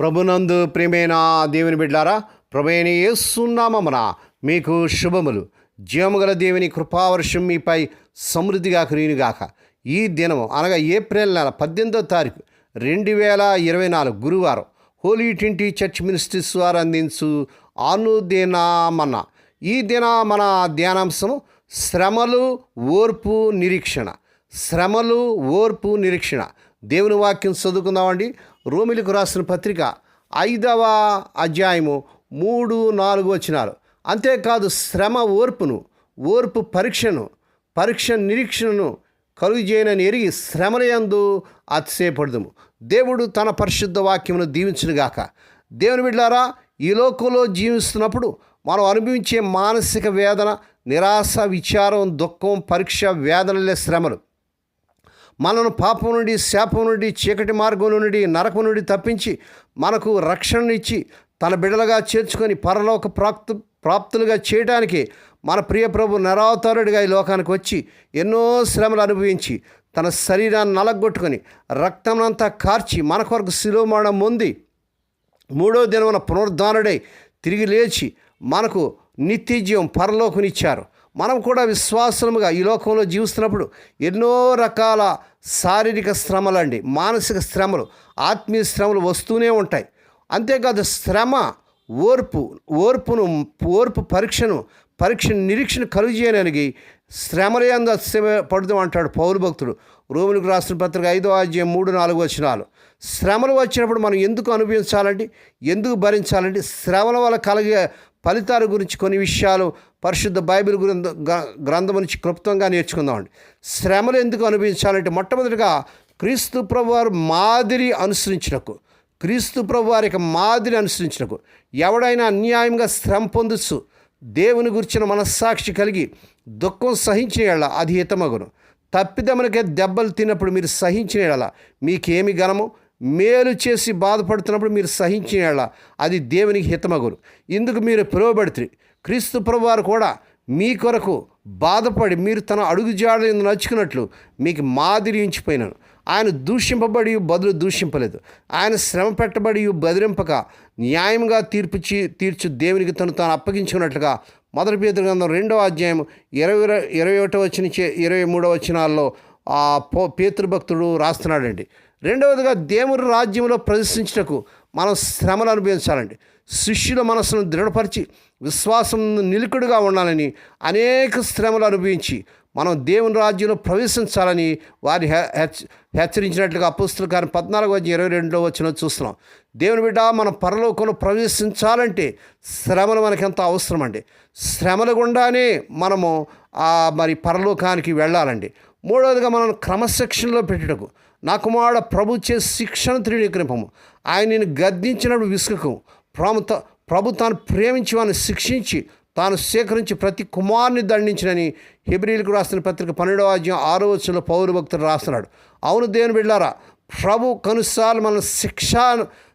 ప్రభునందు ప్రియమైన దేవుని బిడ్డారా ప్రభుని ఏసున్నామన మీకు శుభములు. జీవముగల దేవుని కృపావర్షం మీపై సమృద్ధిగా కురియునుగాక ఈ దినము అనగా ఏప్రిల్ నెల పద్దెనిమిదో తారీఖు రెండు వేల ఇరవై నాలుగు గురువారం హోలీ ట్వంటీ చర్చ్ మినిస్ట్రీస్ వారు అందించు అనుదినామన్న ఈ దిన మన ధ్యానాంశము శ్రమలు ఓర్పు నిరీక్షణ. శ్రమలు ఓర్పు నిరీక్షణ. దేవుని వాక్యం చదువుకుందామండి. రోమిలకు రాసిన పత్రిక ఐదవ అధ్యాయము మూడు నాలుగు వచ్చినారు అంతేకాదు శ్రమ ఓర్పును ఓర్పు పరీక్షను పరీక్ష నిరీక్షణను కలుగుజేయనని ఎరిగి శ్రమలయందు అతిశయపడదుము. దేవుడు తన పరిశుద్ధ వాక్యమును దీవించునుగాక దేవుని బిడ్డారా ఈ లోకంలో జీవిస్తున్నప్పుడు మనం అనుభవించే మానసిక వేదన నిరాశ విచారం దుఃఖం పరీక్ష వేదనలే శ్రమలు. మనను పాపం నుండి శాపం నుండి చీకటి మార్గం నుండి నరకం నుండి తప్పించి మనకు రక్షణనిచ్చి తన బిడ్డలుగా చేర్చుకొని పరలోక ప్రాప్తు ప్రాప్తులుగా చేయడానికి మన ప్రియ ప్రభు నరావతారుడిగా ఈ లోకానికి వచ్చి ఎన్నో శ్రమలు అనుభవించి తన శరీరాన్ని నలగొట్టుకొని రక్తమంతా కార్చి మన కొరకు శిలోమరణం పొంది మూడో దినమున పునరుద్ధానుడై తిరిగి లేచి మనకు నిత్యజీవం పరలోకనిచ్చారు. మనం కూడా విశ్వాసముగా ఈ లోకంలో జీవిస్తున్నప్పుడు ఎన్నో రకాల శారీరక శ్రమలండి మానసిక శ్రమలు ఆత్మీయ శ్రమలు వస్తూనే ఉంటాయి. అంతేకాదు శ్రమ ఓర్పు ఓర్పును ఓర్పు పరీక్షను పరీక్ష నిరీక్షణ కలుగజేయడానికి శ్రమలయందు పడుతూ అంటాడు పౌరు భక్తుడు. రోములకు రాసిన పత్రిక ఐదో అధ్యాయం మూడు నాలుగు వచనాలు. శ్రమలు వచ్చినప్పుడు మనం ఎందుకు అనుభవించాలండి? ఎందుకు భరించాలండి? శ్రమల వల్ల కలిగే ఫలితాల గురించి కొన్ని విషయాలు పరిశుద్ధ బైబిల్ గ్రంథ గ్రంథం నుంచి క్లుప్తంగా నేర్చుకుందామండి. శ్రమలు ఎందుకు అనుభవించాలంటే మొట్టమొదటిగా క్రీస్తు ప్రభువారు మాదిరి అనుసరించినకు క్రీస్తు ప్రభువారి యొక్క మాదిరి అనుసరించినకు ఎవడైనా అన్యాయంగా శ్రమ పొందొచ్చు దేవుని గురించిన మనస్సాక్షి కలిగి దుఃఖం సహించిన యెడల అది హితమగును. తప్పిదమునకే దెబ్బలు తిన్నప్పుడు మీరు సహించిన యెడల మీకేమి గనము మేలు చేసి బాధపడుతున్నప్పుడు మీరు సహించిన అది దేవునికి హితమగును. ఇందుకు మీరు పిలువబడితే క్రీస్తు ప్రభువారు కూడా మీ కొరకు బాధపడి మీరు తన అడుగుజాడలు నచ్చుకున్నట్లు మీకు మాదిరి ఉంచిపోయినాను. ఆయన దూషింపబడి బదులు దూషింపలేదు. ఆయన శ్రమ పెట్టబడి బదిరింపక న్యాయంగా తీర్పు తీర్చు దేవునికి తను తాను అప్పగించుకున్నట్లుగా మొదటి పేదల గ్రంథం రెండవ అధ్యాయం ఇరవై ఇరవై ఒకటో వచ్చిన చే- ఇరవై మూడో వచనాల్లో ఆ పో పేతృభక్తుడు రాస్తున్నాడండి. రెండవదిగా దేవుని రాజ్యంలో ప్రదర్శించటకు మనం శ్రమలు అనుభవించాలండి. శిష్యుల మనసును దృఢపరిచి విశ్వాసం నిలుకుడుగా ఉండాలని అనేక శ్రమలు అనుభవించి మనం దేవుని రాజ్యంలో ప్రవేశించాలని వారి హె- హెచ్చరించినట్లుగా అపుస్తుల కానీ పద్నాలుగు వచ్చి ఇరవై రెండులో వచ్చిన చూస్తున్నాం. దేవుని బిడ్డ మనం పరలోకంలో ప్రవేశించాలంటే శ్రమలు మనకి ఎంత అవసరం అండి శ్రమలు గుండానే మనము మరి పరలోకానికి వెళ్ళాలండి. మూడవదిగా మనం క్రమశిక్షణలో పెట్టుటకు. నా కుమారుడ ప్రభు చే శిక్షణ త్రిణీకరింపము ఆయన నేను గద్దించినప్పుడు విసుకకు ప్రాముత ప్రభు తాను ప్రేమించి వాని శిక్షించి తాను సేకరించి ప్రతి కుమారుని దండించినని హిబ్రిల్కు రాసిన పత్రిక పన్నెండవ అధ్యాయం ఆరో వచ్చంలో పౌరు భక్తులు రాస్తున్నాడు. అవును దేవుని బిళ్ళారా ప్రభు కనుసార్లు మన శిక్ష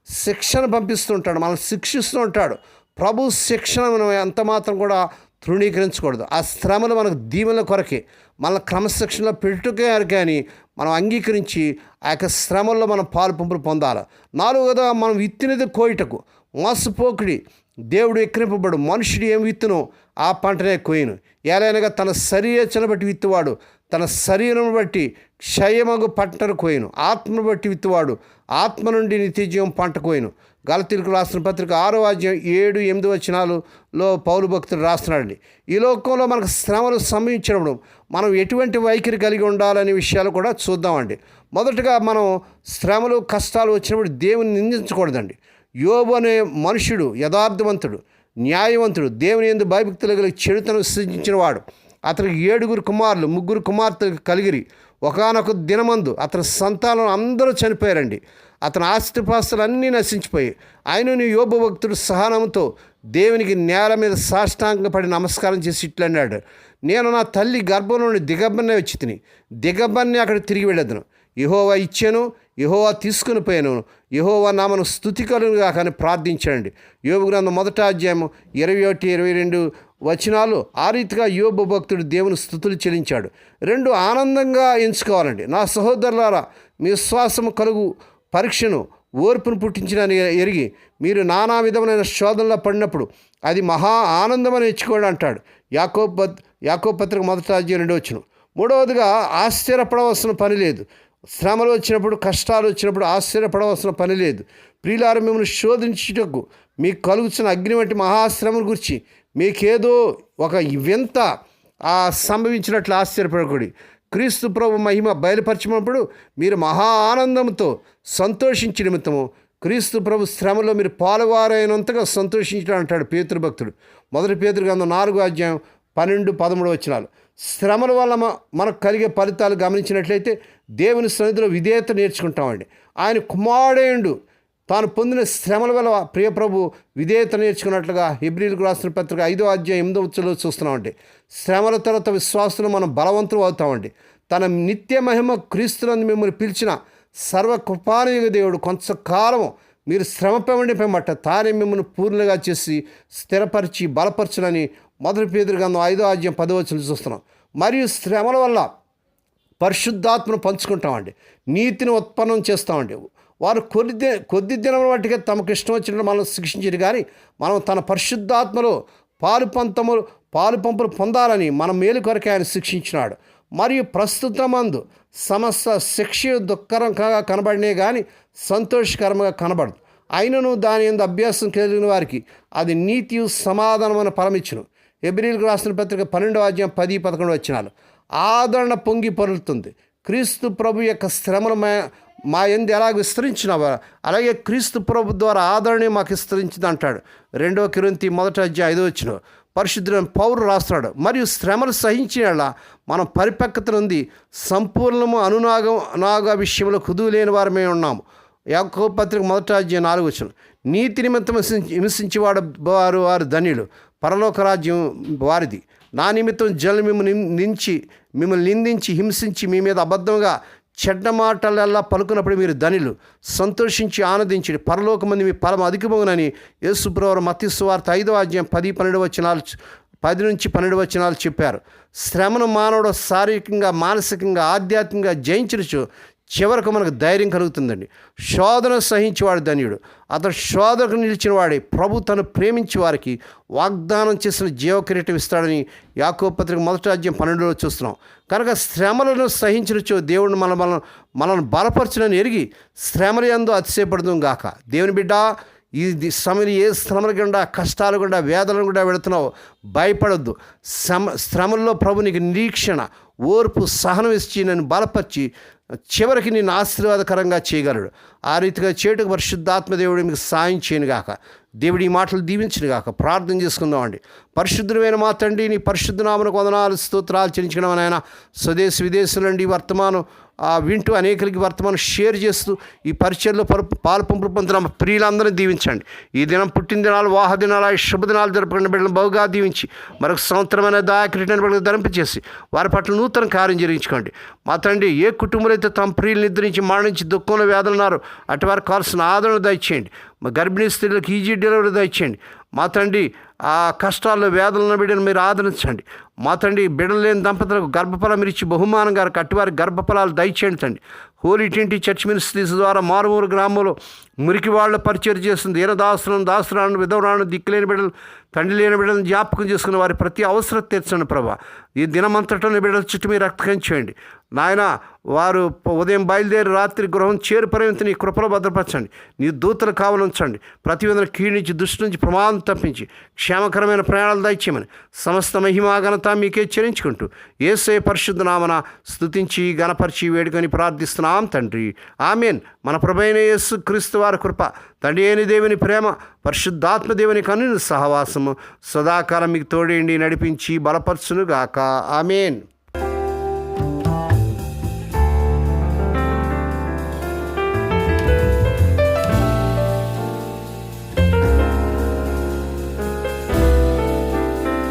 పంపిస్తూ పంపిస్తుంటాడు మనల్ని శిక్షిస్తూ ఉంటాడు. ప్రభు శిక్షణ మనం ఎంత మాత్రం కూడా తృణీకరించకూడదు. ఆ శ్రమలు మనకు దీవెనల కొరకే. మన క్రమశిక్షణలో పెట్టుకే కానీ మనం అంగీకరించి ఆ యొక్క శ్రమల్లో మనం పాలు పంపులు పొందాలి. నాలుగోదా మనం విత్తినది కోయిటకు. మోసపోకుడి దేవుడు ఎక్కిరింపబడు. మనుషుడు ఏం విత్తునో ఆ పంటనే కోయను. ఎలాగనగా తన శరీరచన బట్టి విత్తువాడు. తన శరీరం బట్టి క్షయమగు పంటను కోయను. ఆత్మను బట్టి విత్తువాడు. ఆత్మ నుండి నిత్యజీవం పంట కోయను. గలతీరుకు రాసిన పత్రిక ఆరో అధ్యాయం ఏడు ఎనిమిది వచ్చినాలులో పౌరు భక్తులు రాస్తున్నాడండి. ఈ లోకంలో మనకు శ్రమలు సంభవించినప్పుడు మనం ఎటువంటి వైఖరి కలిగి ఉండాలనే విషయాలు కూడా చూద్దామండి. మొదటగా మనం శ్రమలు కష్టాలు వచ్చినప్పుడు దేవుని నిందించకూడదండి. యోబు అనే మనుషుడు యథార్థవంతుడు న్యాయవంతుడు దేవుని ఎందు భయభక్తులు కలిగి చెడుతను సృజించినవాడు. అతనికి ఏడుగురు కుమారులు ముగ్గురు కుమార్తె కలిగిరి. ఒకనొక దినమందు అతని సంతానం అందరూ చనిపోయారండి. అతని ఆస్తిపాస్తులు అన్నీ నశించిపోయి ఆయన యోబు భక్తుడు సహనంతో దేవునికి నేల మీద సాష్టాంగపడి నమస్కారం చేసి ఇట్లన్నాడు. నేను నా తల్లి గర్భం నుండి దిగబ్బన్నే వచ్చి తిని దిగబ్బన్ని అక్కడ తిరిగి వెళ్ళేదను. యహోవా ఇచ్చాను యహోవా తీసుకుని పోయాను. యహోవా నామను స్థుతికలుగా కానీ ప్రార్థించండి. యోబు గ్రంథం మొదట అధ్యాయము ఇరవై ఒకటి ఇరవై రెండు వచనాలు ఆ రీతిగా యోబు భక్తుడు దేవుని స్థుతులు చెల్లించాడు. రెండు ఆనందంగా ఎంచుకోవాలండి. నా సహోదరులారా మీ విశ్వాసము కలుగు పరీక్షను ఓర్పును పుట్టించిన ఎరిగి మీరు నానా విధమైన శోధనలో పడినప్పుడు అది మహా ఆనందమని ఎంచుకోడు అంటాడు. యాకో యాకోపత్రిక పత్రిక మొదట అధ్యాయం రెండో వచ్చిన మూడవదిగా ఆశ్చర్యపడవలసిన పని లేదు. శ్రమలు వచ్చినప్పుడు కష్టాలు వచ్చినప్పుడు ఆశ్చర్యపడవలసిన పని లేదు. ప్రియులారు మిమ్మల్ని శోధించుటకు మీకు కలుగుతున్న అగ్ని వంటి మహాశ్రమల గురించి మీకేదో ఒక వింత ఆ సంభవించినట్లు ఆశ్చర్యపడకూడి. క్రీస్తు ప్రభు మహిమ బయలుపరచినప్పుడు మీరు మహా ఆనందంతో సంతోషించి నిమిత్తము. క్రీస్తు ప్రభు శ్రమలో మీరు పాలువారైనంతగా సంతోషించడం అంటాడు పేతృభక్తుడు మొదటి పేతృగంధం గ్రంథం నాలుగో అధ్యాయం పన్నెండు పదమూడు వచ్చినాలు శ్రమల వల్ల మనకు కలిగే ఫలితాలు గమనించినట్లయితే దేవుని సన్నిధిలో విధేయత నేర్చుకుంటామండి. ఆయన కుమారుడేయుడు తాను పొందిన శ్రమల వల్ల ప్రియ ప్రభు విధేయత నేర్చుకున్నట్లుగా హిబ్రిల్కు రాసిన పత్రిక ఐదో అధ్యాయం ఎనిమిదో వచ్చలో చూస్తున్నామండి. శ్రమల తర్వాత విశ్వాసులు మనం బలవంతులు అవుతామండి. తన నిత్య మహిమ క్రీస్తునందు మిమ్మల్ని పిలిచిన సర్వ కృపానుయుగ దేవుడు కొంతకాలం మీరు శ్రమ పెమండి పెమ్మట తానే మిమ్మల్ని పూర్ణంగా చేసి స్థిరపరిచి బలపరచునని మొదటి పేదరి గంధం ఐదో ఆజ్యం పదవచనం చూస్తున్నాం. మరియు శ్రమల వల్ల పరిశుద్ధాత్మను పంచుకుంటామండి. నీతిని ఉత్పన్నం చేస్తామండి. వారు కొద్ది కొద్ది దినం వాటికే తమకు ఇష్టం వచ్చినట్టు మనం శిక్షించారు కానీ మనం తన పరిశుద్ధాత్మలో పాలు పంతములు పాలు పంపులు పొందాలని మన మేలు కొరకే ఆయన శిక్షించినాడు. మరియు ప్రస్తుతమందు సమస్త శిక్ష దుఃఖరంగా కనబడినే కానీ సంతోషకరంగా కనబడదు. అయినను దాని ఎందు అభ్యాసం కలిగిన వారికి అది నీతి సమాధానమైన ఫలమిచ్చును ఎబ్రిల్కు రాసిన పత్రిక పన్నెండవ అధ్యాయం పది పదకొండు వచ్చినాలు ఆదరణ పొంగి పొరులుతుంది. క్రీస్తు ప్రభు యొక్క శ్రమను మా మా ఎందు ఎలా విస్తరించినావా? అలాగే క్రీస్తు ప్రభు ద్వారా ఆదరణ మాకు విస్తరించింది అంటాడు. రెండవ కిరంతి మొదట అధ్యాయం ఐదో వచ్చిన పరిశుద్ధులైన పౌరు రాస్తాడు మరియు శ్రమలు సహించిన మనం పరిపక్వత నుండి సంపూర్ణము అనునాగం నాగ విషయంలో కుదువు లేని వారమే ఉన్నాము. యాకో పత్రిక మొదట అధ్యాయం నాలుగు వచ్చిన నీతి నిమిత్తం హింసించేవాడు వారు వారు ధన్యులు. పరలోక రాజ్యం వారిది. నా నిమిత్తం జనులు మిమ్మల్ని నించి మిమ్మల్ని నిందించి హింసించి మీ మీద అబద్ధంగా చెడ్డ మాటలల్లా పలుకున్నప్పుడు మీరు ధనిలు సంతోషించి ఆనందించి పరలోకమంది మీ పరమ అధికమగునని యేసుప్రవర మతిస్వార్త ఐదవ అధ్యాయం పది పన్నెండు వచనాలు పది నుంచి పన్నెండు వచనాలు చెప్పారు. శ్రమను మానవుడు శారీరకంగా మానసికంగా ఆధ్యాత్మికంగా జయించినచు చివరకు మనకు ధైర్యం కలుగుతుందండి. శోధన సహించేవాడు ధన్యుడు. అతడు శోధకు నిలిచిన వాడే ప్రభు తను ప్రేమించి వారికి వాగ్దానం చేసిన జీవకిరీటం ఇస్తాడని యాకోపత్రిక మొదటి పన్నెండులో చూస్తున్నాం. కనుక శ్రమలను సహించినచో దేవుడు మన మన మనల్ని బలపరచునని ఎరిగి శ్రమల యందు అతిశయపడదాం గాక. దేవుని బిడ్డ ఈ ది- సమయం ఏ శ్రమల గుండా కష్టాలు గుండా వేదన గుండా వెళుతున్నావు భయపడొద్దు. శ్రమ శ్రమల్లో ప్రభు నీకు నిరీక్షణ ఓర్పు సహనం ఇచ్చి నన్ను బలపరిచి చివరికి నేను ఆశీర్వాదకరంగా చేయగలడు. ఆ రీతిగా చేటుకు పరిశుద్ధాత్మదేవుడు మీకు సాయం చేయనుగాక దేవుడి ఈ మాటలు దీవించిన గాక. ప్రార్థన చేసుకుందామండి పరిశుద్ధమైన మా తండ్రి నీ పరిశుద్ధనామను కొందనాలు వందనాలు స్తోత్రాలు చెల్లించడం ఆయన స్వదేశ విదేశాలండి వర్తమానం వింటూ అనేకలకి వర్తమానం షేర్ చేస్తూ ఈ పరిచయంలో పరు పాలు పంపులు పొందుతున్న ప్రియులందరినీ దీవించండి. ఈ దినం పుట్టినదినాలు వాహదినాలు వాహ దినాలు శుభదినాలు జరుపుకున్న బిడ్డలను బహుగా దీవించి మరొక సంవత్సరమైన దాయకరిటైన బిడ్డలు ధరింపచేసి వారి పట్ల నూతన కార్యం జరిగించుకోండి. మా తండ్రి ఏ కుటుంబంలో అయితే తమ ప్రియులు నిద్రించి మరణించి దుఃఖంలో వ్యాధులున్నారో అటు వారికి కావాల్సిన ఆదరణ దయచేయండి. మా గర్భిణీ స్త్రీలకు ఈజీ డెలివరీ దయచేయండి. మా తండ్రి ఆ కష్టాల్లో వేదనలను బిడ్డను మీరు ఆదరించండి. మా తండ్రి బిడ్డలు లేని దంపతులకు గర్భఫలం మీరు ఇచ్చి బహుమానంగా కట్టివారి గర్భఫలాలు దయచేయండి. తండ్రి హోలీ ట్వంటీ చర్చ్ మినిస్ట్రీస్ ద్వారా మారుమూరు గ్రామంలో మురికి వాళ్ళ పరిచయం చేస్తుంది. ఈరదాసులను దాసురాను విధవరాను దిక్కులేని బిడ్డలు తండ్రి లేని బిడ్డలను జ్ఞాపకం చేసుకున్న వారి ప్రతి అవసరం తీర్చండి ప్రభా. ఈ దినమంతటా బిడ్డల చుట్టూ మీరు రక్తకం చేయండి. నాయన వారు ఉదయం బయలుదేరి రాత్రి గృహం చేరు పర్యంత నీ కృపలో భద్రపరచండి. నీ దూతలు కావలించండి ప్రతి విధంగా దృష్టి నుంచి ప్రమాదం తప్పించి క్షేమకరమైన ప్రయాణాలు దయచేయమని సమస్త మహిమాఘనత మీకే చెల్లించుకుంటూ ఏసే పరిశుద్ధ నామన స్థుతించి గణపరిచి వేడుకొని ప్రార్థిస్తున్నాం తండ్రి. ఆమెన్. మన ప్రభైన యేసు క్రీస్తు వారి కృప తండ్రి అయిన దేవుని ప్రేమ పరిశుద్ధాత్మ దేవుని కన్నుని సహవాసము సదాకాలం మీకు తోడేండి నడిపించి బలపరచునుగాక. ఆమెన్.